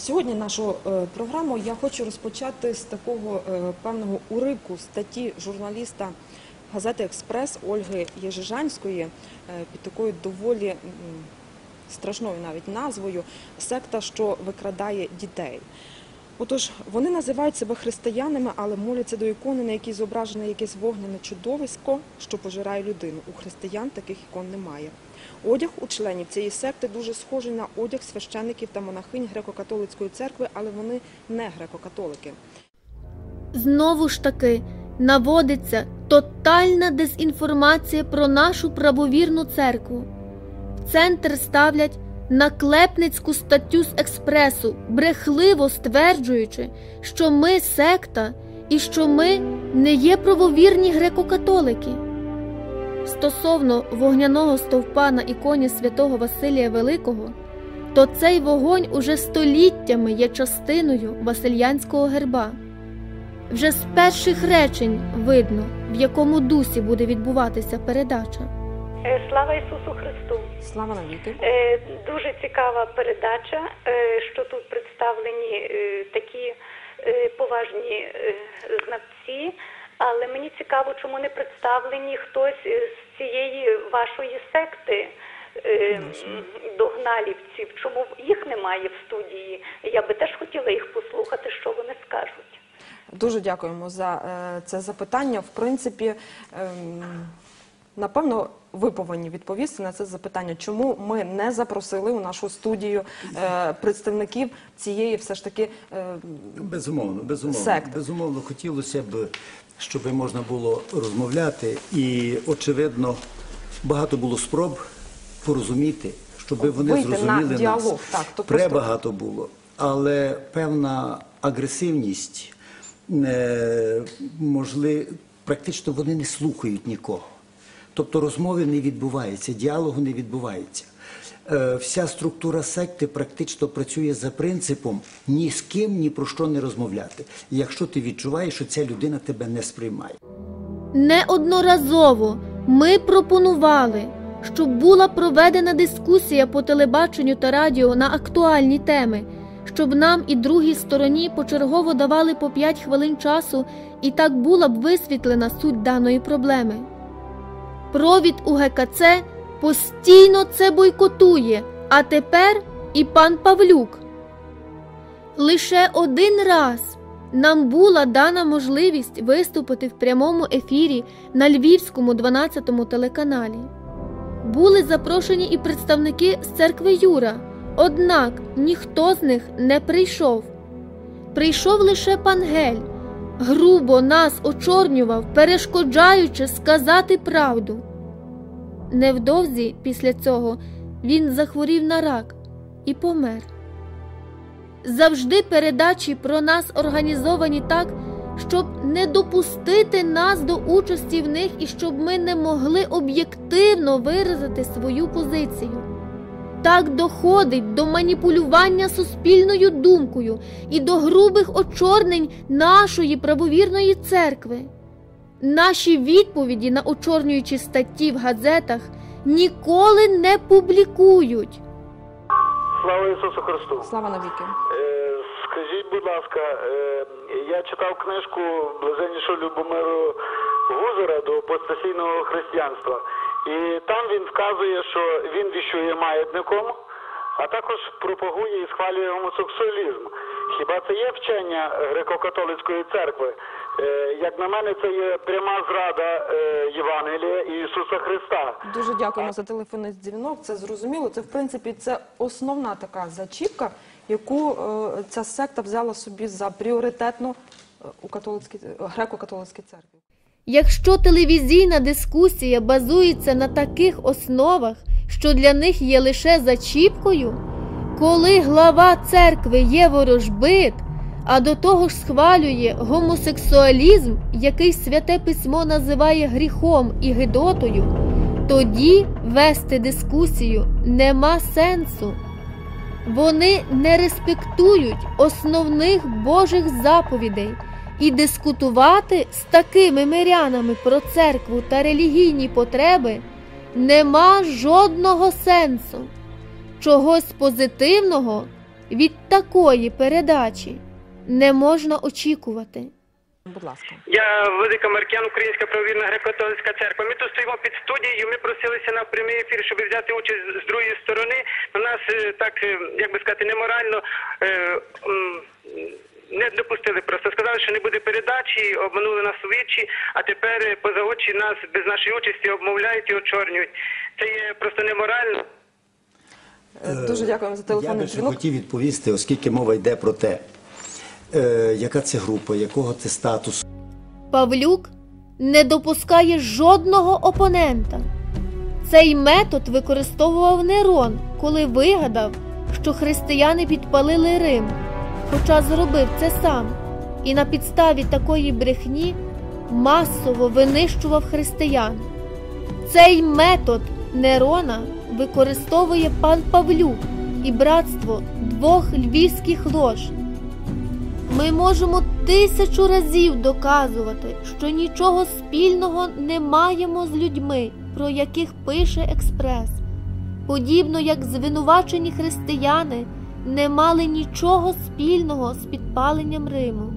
Сьогодні нашу е, програму я хочу розпочати з такого е, певного уривку статті журналіста газети Експрес Ольги Єжижанської е, під такою доволі страшною навіть назвою Секта, що викрадає дітей. Отож, вони називають себе християнами, але моляться до ікони, на якій зображене якесь вогняне чудовисько, що пожирає людину. У християн таких ікон немає. Одяг у членів цієї секти дуже схожий на одяг священників та монахинь греко-католицької церкви, але вони не греко-католики. Знову ж таки наводиться тотальна дезінформація про нашу правовірну церкву. В центр ставлять наклепницьку статтю з експресу, брехливо стверджуючи, що ми секта і що ми не є правовірні греко-католики. Стосовно вогняного стовпа на іконі святого Василія Великого, то цей вогонь уже століттями є частиною васильянського герба. Вже з перших речень видно, в якому дусі буде відбуватися передача. Е, Слава Ісусу Христу! Слава навіки! Е, Дуже цікава передача, е, що тут представлені такі поважні знавці. Але мені цікаво, чому не представлені хтось е, з цієї вашої секти е, догналівців. Чому їх немає в студії? Я би теж хотіла їх послухати, що вони скажуть. Дуже дякуємо за е, це запитання. В принципі, ем, напевно, ви повинні відповісти на це запитання, чому ми не запросили у нашу студію е, представників цієї все ж таки е, Безумовно, безумовно. Секти. Безумовно, хотілося б, щоб можна було розмовляти, і очевидно, багато було спроб порозуміти, щоб вони Вийти на діалог, нас. так, то просто- було, але певна агресивність, е, можливо, практично вони не слухають нікого. Тобто розмови не відбувається, діалогу не відбувається. Е, Вся структура секти практично працює за принципом ні з ким ні про що не розмовляти. Якщо ти відчуваєш, що ця людина тебе не сприймає. Неодноразово ми пропонували, щоб була проведена дискусія по телебаченню та радіо на актуальні теми, щоб нам і другій стороні почергово давали по 5 хвилин часу, і так була б висвітлена суть даної проблеми. Провід у ГКЦ постійно це бойкотує, а тепер і пан Павлюк. Лише один раз нам була дана можливість виступити в прямому ефірі на Львівському 12-му телеканалі. Були запрошені і представники з церкви Юра, однак ніхто з них не прийшов. Прийшов лише пан Гель, грубо нас очорнював, перешкоджаючи сказати правду. Невдовзі після цього він захворів на рак і помер. Завжди передачі про нас організовані так, щоб не допустити нас до участі в них і щоб ми не могли об'єктивно виразити свою позицію. Так доходить до маніпулювання суспільною думкою і до грубих очорнень нашої правовірної церкви. Наші відповіді на очорнюючі статті в газетах ніколи не публікують. Слава Ісусу Христу! слава навіки. Е, скажіть, будь ласка, е, я читав книжку блаженнішого Любомиру Гузера до постасійного християнства, і там він вказує, що він віщує маятником, а також пропагує і схвалює гомосексуалізм. Хіба це є вчення греко-католицької церкви? Е, як на мене, це є пряма зрада е, Євангелія Ісуса Христа. Дуже дякуємо за телефонний дзвінок. Це зрозуміло. Це в принципі це основна така зачіпка, яку е, ця секта взяла собі за пріоритетну у католицькій греко-католицькій церкві. Якщо телевізійна дискусія базується на таких основах, що для них є лише зачіпкою, коли глава церкви є ворожбит, а до того ж схвалює гомосексуалізм, який святе письмо називає гріхом і гидотою, тоді вести дискусію нема сенсу. Вони не респектують основних Божих заповідей, і дискутувати з такими мирянами про церкву та релігійні потреби нема жодного сенсу. Чогось позитивного від такої передачі не можна очікувати. Будь ласка. Я Владика Маркян, Українська правовірна греко-католицька церква. Ми тут стоїмо під студією. Ми просилися на прямий ефір, щоб взяти участь з другої сторони. На нас е, так, е, як би сказати, неморально. е, Не допустили просто сказали, що не буде передачі, обманули нас у вічі, а тепер поза очі нас без нашої участі обмовляють і очорнюють. Це є просто неморально. Е, Дуже дякуємо за Я телефонний би ще дзвінок. хотів відповісти, оскільки мова йде про те, е, яка це група, якого це статусу. Павлюк не допускає жодного опонента. Цей метод використовував Нерон, коли вигадав, що християни підпалили Рим, хоча зробив це сам, і на підставі такої брехні масово винищував християн. Цей метод Нерона використовує пан Павлюк і братство двох львівських лож. Ми можемо тисячу разів доказувати, що нічого спільного не маємо з людьми, про яких пише експрес, подібно як звинувачені християни не мали нічого спільного з підпаленням Риму.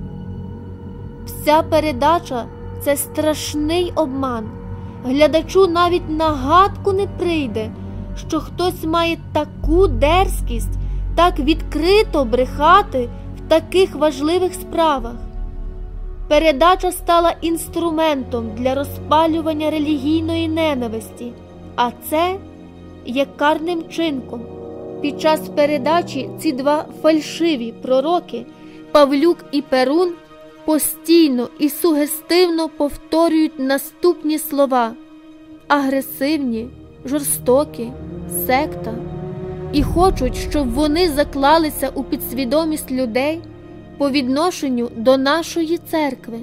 Вся передача це страшний обман. Глядачу навіть на гадку не прийде, що хтось має таку дерзкість, так відкрито брехати в таких важливих справах. Передача стала інструментом для розпалювання релігійної ненависті, а це є карним чинком. Під час передачі ці два фальшиві пророки Павлюк і Перун постійно і сугестивно повторюють наступні слова: агресивні, жорстокі, секта, і хочуть, щоб вони заклалися у підсвідомість людей по відношенню до нашої церкви.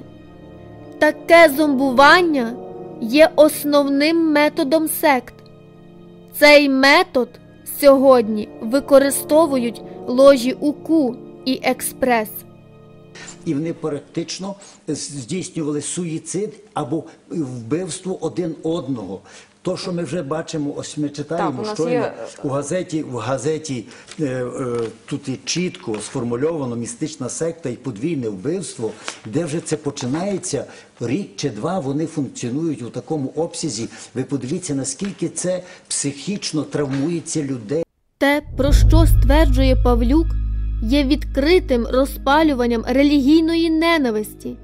Таке зомбування є основним методом сект. Цей метод сьогодні використовують ложі УКУ і Експрес. І вони практично здійснювали суїцид або вбивство один одного. То, що ми вже бачимо, ось ми читаємо, Так, у щойно є- у газеті, в газеті е, е, тут і чітко сформульовано містична секта і подвійне вбивство, де вже це починається рік чи два. Вони функціонують у такому обсязі. Ви подивіться, наскільки це психічно травмується людей. Те, про що стверджує Павлюк, є відкритим розпалюванням релігійної ненависті.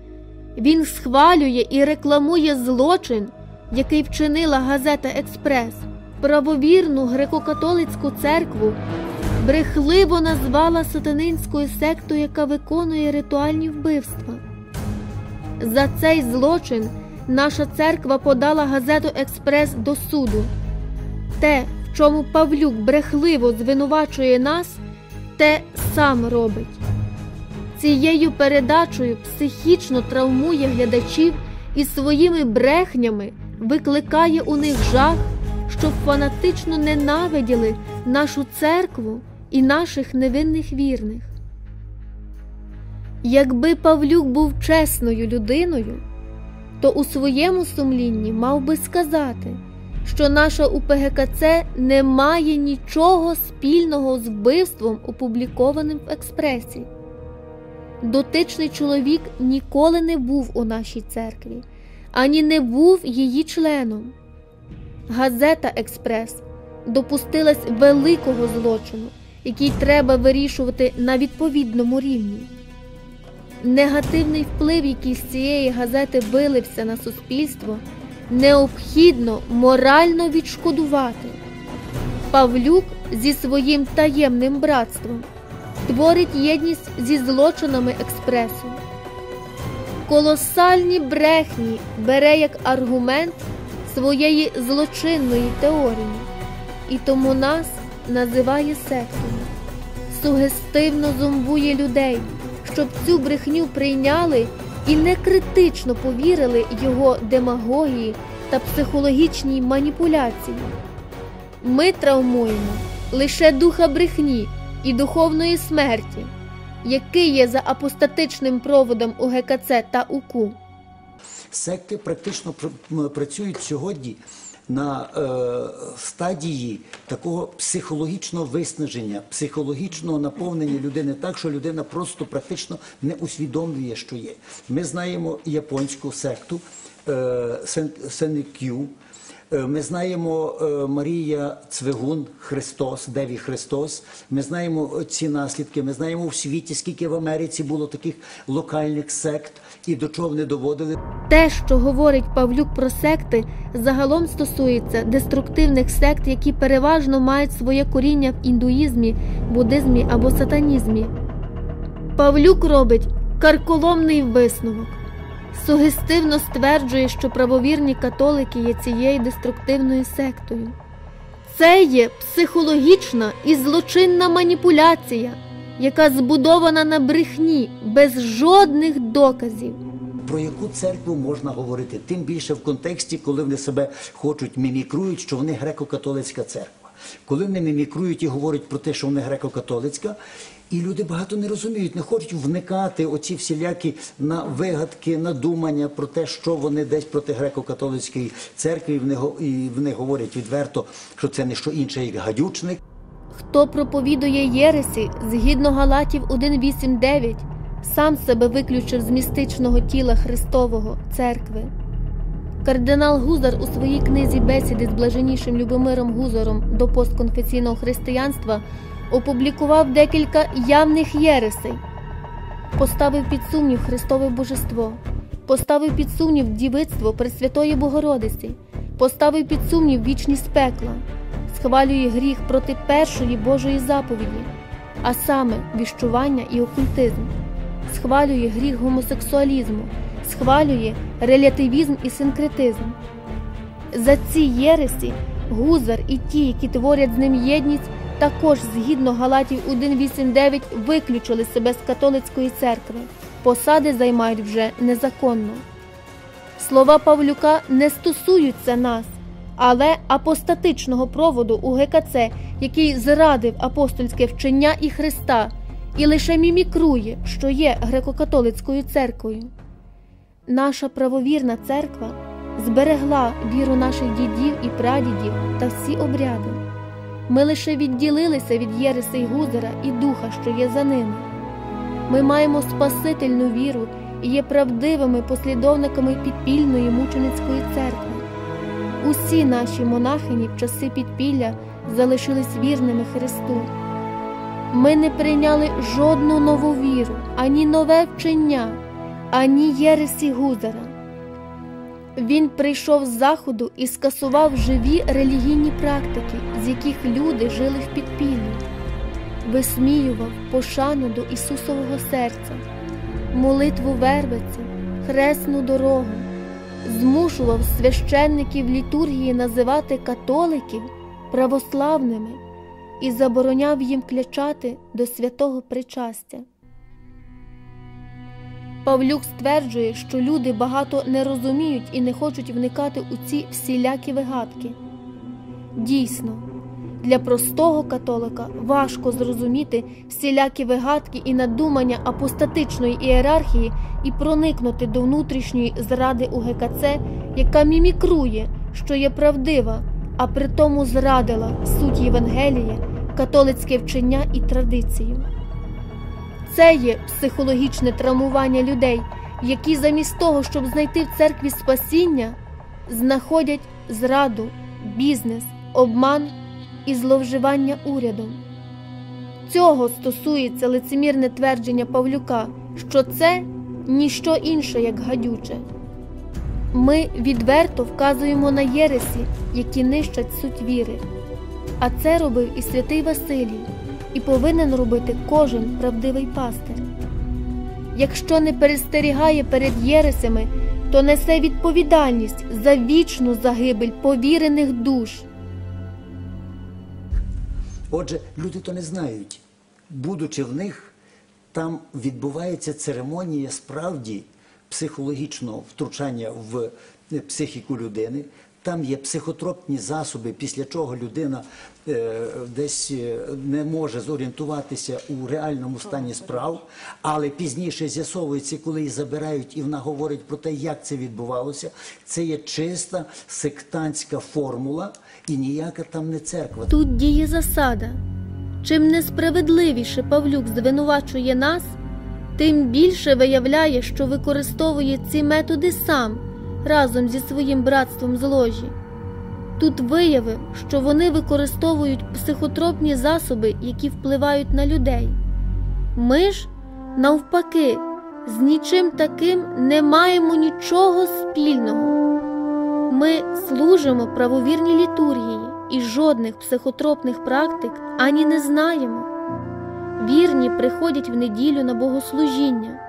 Він схвалює і рекламує злочин, який вчинила газета Експрес. Правовірну греко-католицьку церкву брехливо назвала сатанинською сектою, яка виконує ритуальні вбивства. За цей злочин наша церква подала газету Експрес до суду. Те, в чому Павлюк брехливо звинувачує нас, те сам робить. Цією передачею психічно травмує глядачів і своїми брехнями викликає у них жах, щоб фанатично ненавиділи нашу церкву і наших невинних вірних. Якби Павлюк був чесною людиною, то у своєму сумлінні мав би сказати, що наша УПГКЦ не має нічого спільного з вбивством, опублікованим в експресі. Дотичний чоловік ніколи не був у нашій церкві, ані не був її членом. Газета Експрес допустилась великого злочину, який треба вирішувати на відповідному рівні. Негативний вплив, який з цієї газети вилився на суспільство, необхідно морально відшкодувати. Павлюк зі своїм таємним братством творить єдність зі злочинами експресу. Колосальні брехні бере як аргумент своєї злочинної теорії, і тому нас називає сектою. Сугестивно зомбує людей, щоб цю брехню прийняли і не критично повірили його демагогії та психологічній маніпуляції. Ми травмуємо лише духа брехні і духовної смерті, який є за апостатичним проводом у ГКЦ та УКУ. Секти практично пр- працюють сьогодні на е, стадії такого психологічного виснаження, психологічного наповнення людини так, що людина просто практично не усвідомлює, що є. Ми знаємо японську секту е, Сен- Сенекю. Е, Ми знаємо е, Марія Цвигун, Христос, Деві Христос. Ми знаємо ці наслідки. Ми знаємо в світі, скільки в Америці було таких локальних сект і до чого вони доводили. Те, що говорить Павлюк про секти, загалом стосується деструктивних сект, які переважно мають своє коріння в індуїзмі, буддизмі або сатанізмі. Павлюк робить карколомний висновок. Сугестивно стверджує, що правовірні католики є цією деструктивною сектою. Це є психологічна і злочинна маніпуляція, яка збудована на брехні без жодних доказів. Про яку церкву можна говорити? Тим більше в контексті, коли вони себе хочуть мімікрують, що вони греко-католицька церква. Коли вони мімікрують і говорять про те, що вони греко-католицька, і люди багато не розуміють, не хочуть вникати оці всілякі на вигадки, надумання про те, що вони десь проти греко-католицької церкви, і вони, говорять відверто, що це не що інше, як гадючник. Хто проповідує Єресі згідно Галатів 1.8.9, сам себе виключив з містичного тіла Христового церкви. Кардинал Гузар у своїй книзі бесіди з блаженнішим Любомиром Гузаром до постконфесійного християнства опублікував декілька явних єресей, поставив під сумнів Христове божество, поставив під сумнів дівицтво Пресвятої Богородиці, поставив під сумнів вічність пекла, схвалює гріх проти першої Божої заповіді, а саме віщування і окультизм, схвалює гріх гомосексуалізму, схвалює релятивізм і синкретизм. За ці єресі Гузар і ті, які творять з ним єдність, також згідно Галатів 1.8.9 виключили себе з католицької церкви. Посади займають вже незаконно. Слова Павлюка не стосуються нас, але апостатичного проводу у ГКЦ, який зрадив апостольське вчення і Христа, і лише мімікрує, що є греко-католицькою церквою. Наша правовірна церква зберегла віру наших дідів і прадідів та всі обряди. Ми лише відділилися від Єриси Гузера і духа, що є за ними. Ми маємо спасительну віру і є правдивими послідовниками підпільної мученицької церкви. Усі наші монахині в часи підпілля залишились вірними Христу. Ми не прийняли жодну нову віру, ані нове вчення, ані Єресі Гузера. Він прийшов з заходу і скасував живі релігійні практики, з яких люди жили в підпіллі, висміював пошану до Ісусового серця, молитву вервиці, хресну дорогу, змушував священників літургії називати католиків православними і забороняв їм клячати до святого причастя. Павлюк стверджує, що люди багато не розуміють і не хочуть вникати у ці всілякі вигадки. Дійсно, для простого католика важко зрозуміти всілякі вигадки і надумання апостатичної ієрархії і проникнути до внутрішньої зради у ГКЦ, яка мімікрує, що є правдива, а при тому зрадила суть Євангелія, католицьке вчення і традицію. Це є психологічне травмування людей, які замість того, щоб знайти в церкві спасіння, знаходять зраду, бізнес, обман і зловживання урядом. Цього стосується лицемірне твердження Павлюка, що це ніщо інше, як гадюче. Ми відверто вказуємо на єресі, які нищать суть віри. А це робив і святий Василій, і повинен робити кожен правдивий пастир. Якщо не перестерігає перед єресями, то несе відповідальність за вічну загибель повірених душ. Отже, люди то не знають. Будучи в них, там відбувається церемонія справді психологічного втручання в психіку людини. Там є психотропні засоби, після чого людина е, десь е, не може зорієнтуватися у реальному стані справ, але пізніше з'ясовується, коли її забирають, і вона говорить про те, як це відбувалося. Це є чиста сектантська формула, і ніяка там не церква. Тут діє засада. Чим несправедливіше Павлюк звинувачує нас, тим більше виявляє, що використовує ці методи сам разом зі своїм братством з ложі. Тут виявив, що вони використовують психотропні засоби, які впливають на людей. Ми ж, навпаки, з нічим таким не маємо нічого спільного. Ми служимо правовірній літургії і жодних психотропних практик ані не знаємо. Вірні приходять в неділю на богослужіння.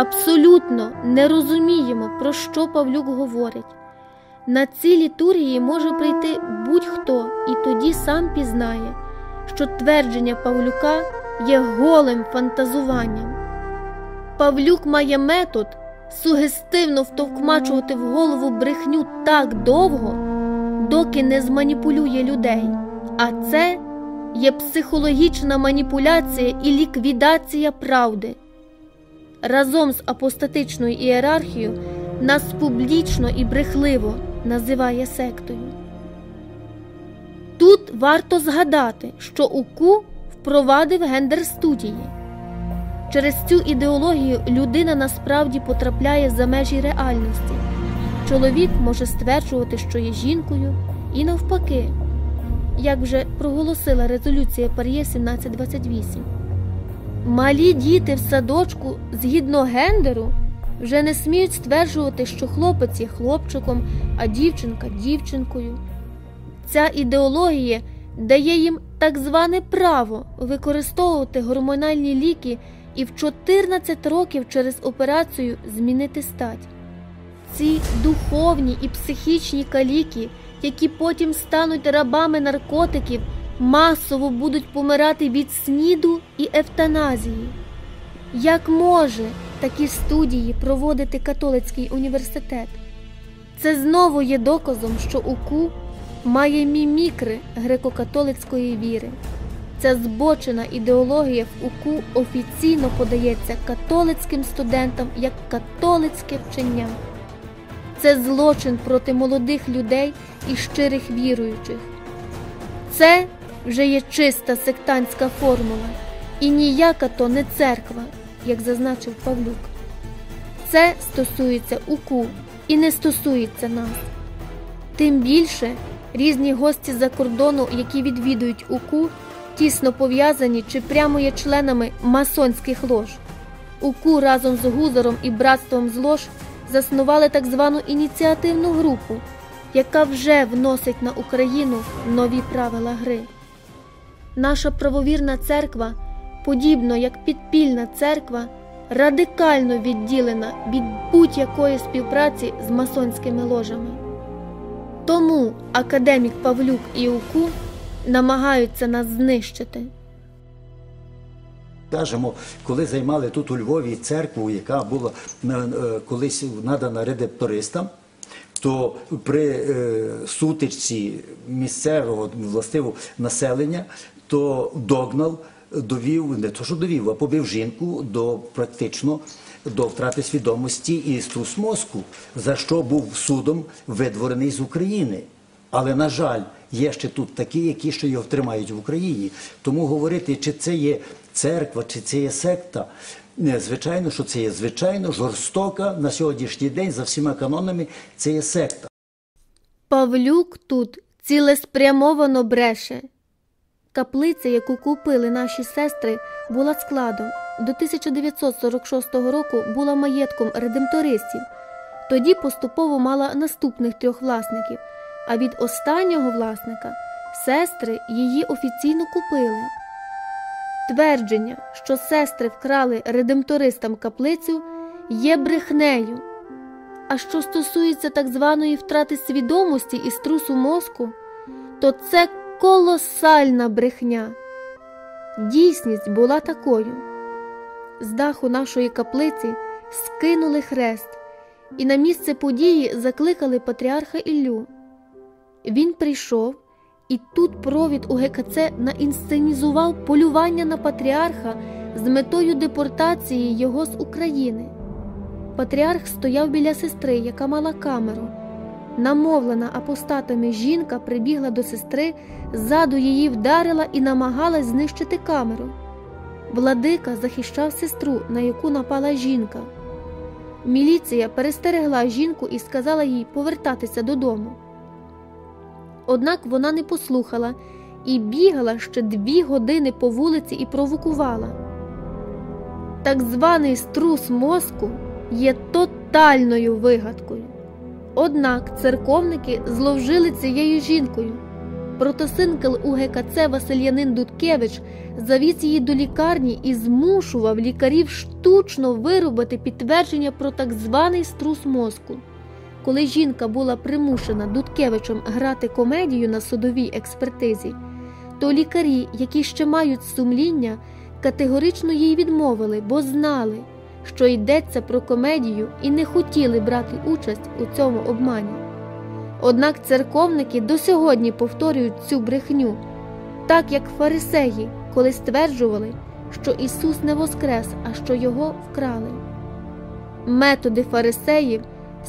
Абсолютно не розуміємо, про що Павлюк говорить. На ці літургії може прийти будь-хто і тоді сам пізнає, що твердження Павлюка є голим фантазуванням. Павлюк має метод сугестивно втовкмачувати в голову брехню так довго, доки не зманіпулює людей. А це є психологічна маніпуляція і ліквідація правди. Разом з апостатичною ієрархією нас публічно і брехливо називає сектою. Тут варто згадати, що УКУ впровадив гендер студії. Через цю ідеологію людина насправді потрапляє за межі реальності. Чоловік може стверджувати, що є жінкою, і навпаки, як вже проголосила резолюція Пар'є 1728. Малі діти в садочку згідно гендеру вже не сміють стверджувати, що хлопець є хлопчиком, а дівчинка дівчинкою. Ця ідеологія дає їм так зване право використовувати гормональні ліки і в 14 років через операцію змінити стать. Ці духовні і психічні каліки, які потім стануть рабами наркотиків, масово будуть помирати від сніду і евтаназії. Як може такі студії проводити католицький університет? Це знову є доказом, що УКУ має мімікри греко-католицької віри. Ця збочена ідеологія в УКУ офіційно подається католицьким студентам як католицьке вчення. Це злочин проти молодих людей і щирих віруючих. Це вже є чиста сектантська формула, і ніяка то не церква, як зазначив Павлюк. Це стосується УКУ і не стосується нас. Тим більше різні гості за кордону, які відвідують УКУ, тісно пов'язані чи прямо є членами масонських лож. УКУ разом з Гузером і братством з лож заснували так звану ініціативну групу, яка вже вносить на Україну нові правила гри. Наша правовірна церква, подібно як підпільна церква, радикально відділена від будь-якої співпраці з масонськими ложами. Тому академік Павлюк і УКУ намагаються нас знищити. Кажемо, коли займали тут у Львові церкву, яка була е, е, колись надана редактористам, то при е, сутичці місцевого властивого населення, то Догнал довів, не то що довів, а побив жінку до практично до втрати свідомості і струс мозку, за що був судом видворений з України. Але, на жаль, є ще тут такі, які ще його тримають в Україні. Тому говорити, чи це є церква, чи це є секта, звичайно, що це є звичайно жорстока на сьогоднішній день за всіма канонами, це є секта. Павлюк тут цілеспрямовано бреше. Каплиця, яку купили наші сестри, була складом. До 1946 року була маєтком редемтористів. Тоді поступово мала наступних трьох власників, а від останнього власника сестри її офіційно купили. Твердження, що сестри вкрали редемтористам каплицю, є брехнею. А що стосується так званої втрати свідомості і струсу мозку, то це колосальна брехня. Дійсність була такою: з даху нашої каплиці скинули хрест і на місце події закликали патріарха Іллю. Він прийшов, і тут провід у ГКЦ наінсценізував полювання на патріарха з метою депортації його з України. Патріарх стояв біля сестри, яка мала камеру. Намовлена апостатами жінка прибігла до сестри, ззаду її вдарила і намагалась знищити камеру. Владика захищав сестру, на яку напала жінка. Міліція перестерегла жінку і сказала їй повертатися додому. Однак вона не послухала і бігала ще дві години по вулиці і провокувала. Так званий струс мозку є тотальною вигадкою. Однак церковники зловжили цією жінкою. Протосинкел УГКЦ Василянин Дудкевич завіз її до лікарні і змушував лікарів штучно виробити підтвердження про так званий струс мозку. Коли жінка була примушена Дудкевичем грати комедію на судовій експертизі, то лікарі, які ще мають сумління, категорично їй відмовили, бо знали, що йдеться про комедію і не хотіли брати участь у цьому обмані. Однак церковники до сьогодні повторюють цю брехню, так як фарисеї, коли стверджували, що Ісус не воскрес, а що Його вкрали. Методи фарисеїв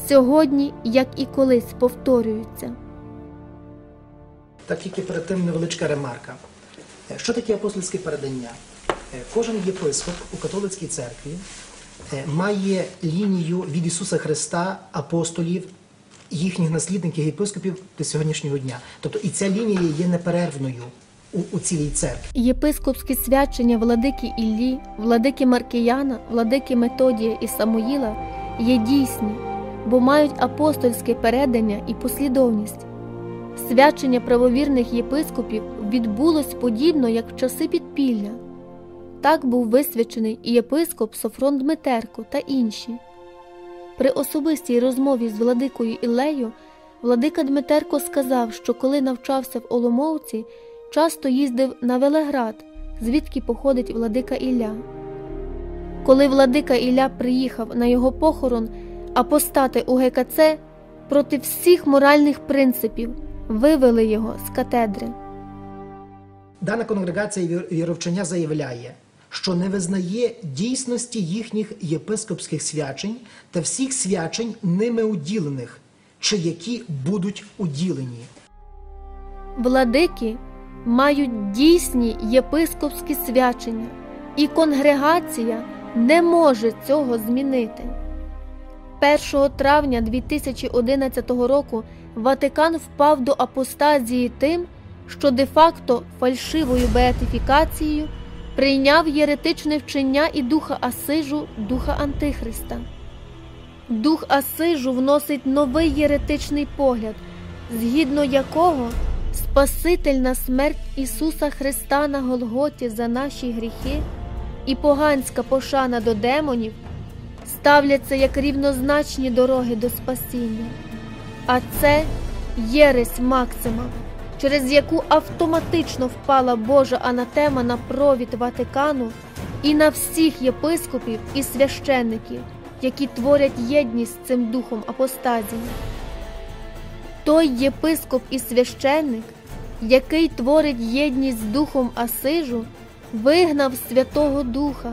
сьогодні, як і колись, повторюються. Так тільки перед тим невеличка ремарка. Що таке апостольське передання? Кожен єпископ у католицькій церкві має лінію від Ісуса Христа, апостолів, їхніх наслідників єпископів до сьогоднішнього дня. Тобто і ця лінія є неперервною у, у цілій церкві. Єпископські свячення владики Іллі, владики Маркіяна, владики Методія і Самуїла є дійсні, бо мають апостольське передання і послідовність. Свячення правовірних єпископів відбулось подібно, як в часи підпілля. Так був висвячений і єпископ Софрон Дмитерко та інші. При особистій розмові з владикою Іллею владика Дмитерко сказав, що коли навчався в Оломовці, часто їздив на Велеград, звідки походить владика Ілля. Коли владика Ілля приїхав на його похорон, апостати УГКЦ проти всіх моральних принципів вивели його з катедри. Дана конгрегація вір- віровчення заявляє, що не визнає дійсності їхніх єпископських свячень та всіх свячень ними уділених, чи які будуть уділені. Владики мають дійсні єпископські свячення, і конгрегація не може цього змінити. 1 травня 2011 року Ватикан впав до апостазії тим, що де-факто фальшивою беатифікацією прийняв єретичне вчення і духа Асижу, духа Антихриста. Дух Асижу вносить новий єретичний погляд, згідно якого Спасительна смерть Ісуса Христа на Голготі за наші гріхи і поганська пошана до демонів ставляться як рівнозначні дороги до спасіння. А це єресь Максима, через яку автоматично впала Божа анатема на провід Ватикану і на всіх єпископів і священників, які творять єдність з цим духом апостазії. Той єпископ і священник, який творить єдність з духом Асижу, вигнав Святого Духа,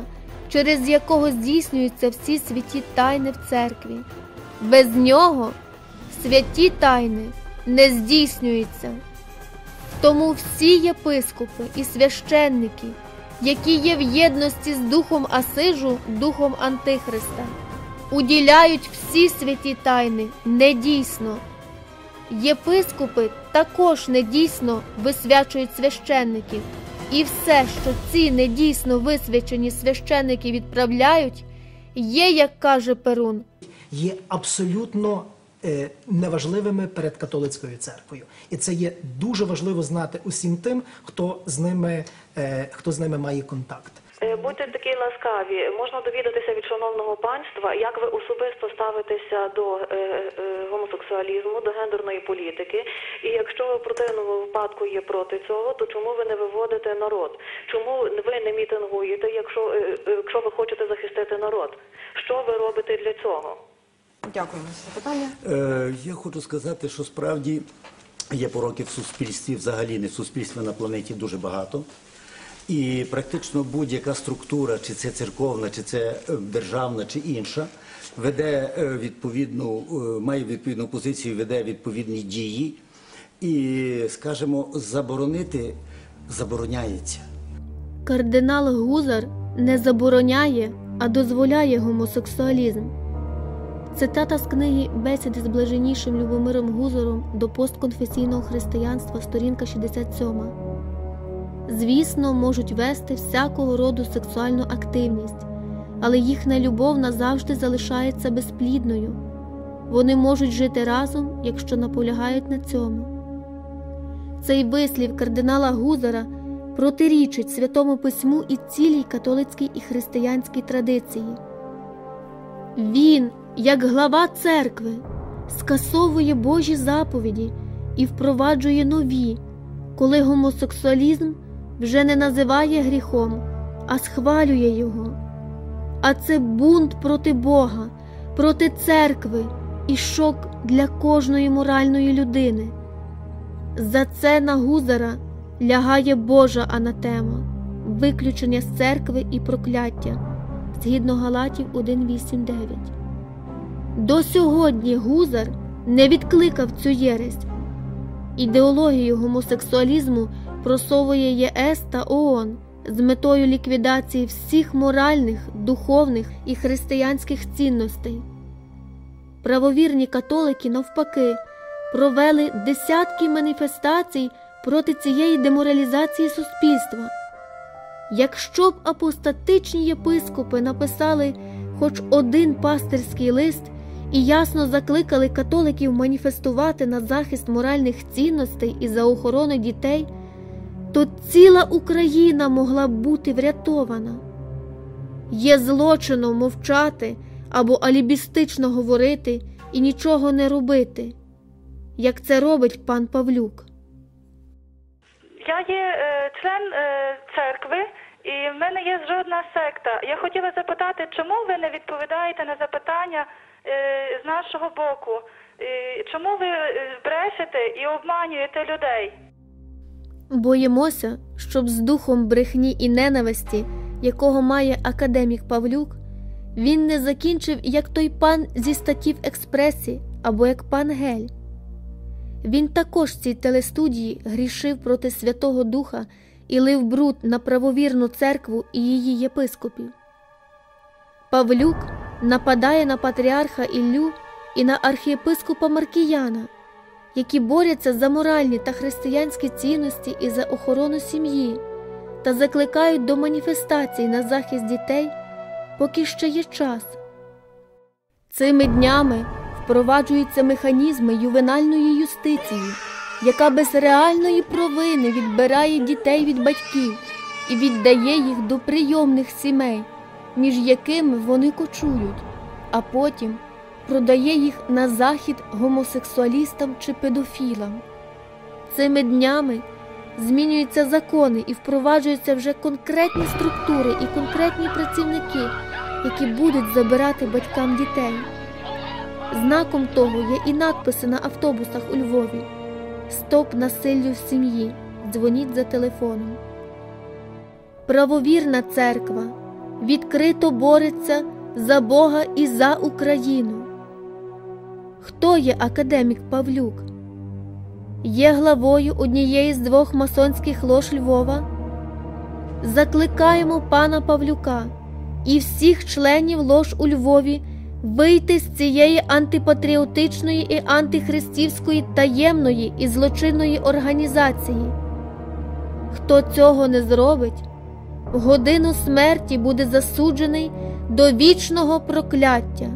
через якого здійснюються всі святі тайни в церкві. Без нього святі тайни не здійснюються. Тому всі єпископи і священники, які є в єдності з духом Асижу, духом Антихриста, уділяють всі святі тайни недійсно. Єпископи також недійсно висвячують священників, і все, що ці недійсно висвячені священники відправляють, є, як каже Перун, є абсолютно неважливими перед католицькою церквою. І це є дуже важливо знати усім тим, хто з ними, е, хто з ними має контакт. Е, Будьте такі ласкаві, можна довідатися від шановного панства, як ви особисто ставитеся до е, е, гомосексуалізму, до гендерної політики. І якщо ви в противному випадку є проти цього, то чому ви не виводите народ? Чому ви не мітингуєте, якщо, е, е, якщо ви хочете захистити народ? Що ви робите для цього? Дякуємо за запитання. Е, Я хочу сказати, що справді Є пороки в суспільстві, взагалі не в суспільстві на планеті дуже багато. І практично будь-яка структура, чи це церковна, чи це е, державна, чи інша, веде е, відповідну, е, має відповідну позицію, веде відповідні дії. І, скажімо, заборонити забороняється. Кардинал Гузар не забороняє, а дозволяє гомосексуалізм. Цитата з книги Бесіди з блаженнішим Любомиром Гузаром до постконфесійного християнства, сторінка 67. Звісно, можуть вести всякого роду сексуальну активність, але їхня любов назавжди залишається безплідною. Вони можуть жити разом, якщо наполягають на цьому. Цей вислів кардинала Гузара протирічить Святому Письму і цілій католицькій і християнській традиції. Він, як глава церкви, скасовує Божі заповіді і впроваджує нові, коли гомосексуалізм вже не називає гріхом, а схвалює його. А це бунт проти Бога, проти церкви і шок для кожної моральної людини. За це на Гузара лягає Божа анатема, виключення з церкви і прокляття згідно Галатів 1.8.9. До сьогодні Гузар не відкликав цю єресь. Ідеологію гомосексуалізму просовує ЄС та ООН з метою ліквідації всіх моральних, духовних і християнських цінностей. Правовірні католики, навпаки, провели десятки маніфестацій проти цієї деморалізації суспільства. Якщо б апостатичні єпископи написали хоч один пастирський лист і ясно закликали католиків маніфестувати на захист моральних цінностей і за охорону дітей, то ціла Україна могла б бути врятована. Є злочином мовчати або алібістично говорити і нічого не робити, як це робить пан Павлюк. Я є е, член е, церкви, і в мене є жодна секта. Я хотіла запитати, чому ви не відповідаєте на запитання з нашого боку? Е, чому ви е, брешете і обманюєте людей? Боїмося, щоб з духом брехні і ненависті, якого має академік Павлюк, він не закінчив як той пан зі статтів Експресі або як пан Гель. Він також в цій телестудії грішив проти Святого Духа і лив бруд на правовірну церкву і її єпископів. Павлюк нападає на патріарха Іллю і на архієпископа Маркіяна, які борються за моральні та християнські цінності і за охорону сім'ї, та закликають до маніфестацій на захист дітей, поки ще є час. Цими днями впроваджуються механізми ювенальної юстиції, яка без реальної провини відбирає дітей від батьків і віддає їх до прийомних сімей, між якими вони кочують, а потім продає їх на захід гомосексуалістам чи педофілам. Цими днями змінюються закони і впроваджуються вже конкретні структури і конкретні працівники, які будуть забирати батькам дітей. Знаком того є і надписи на автобусах у Львові: Стоп насиллю в сім'ї. Дзвоніть за телефоном. Правовірна церква відкрито бореться за Бога і за Україну. Хто є академік Павлюк? Є главою однієї з двох масонських лож Львова. Закликаємо пана Павлюка і всіх членів лож у Львові вийти з цієї антипатріотичної і антихристівської таємної і злочинної організації. Хто цього не зробить, в годину смерті буде засуджений до вічного прокляття.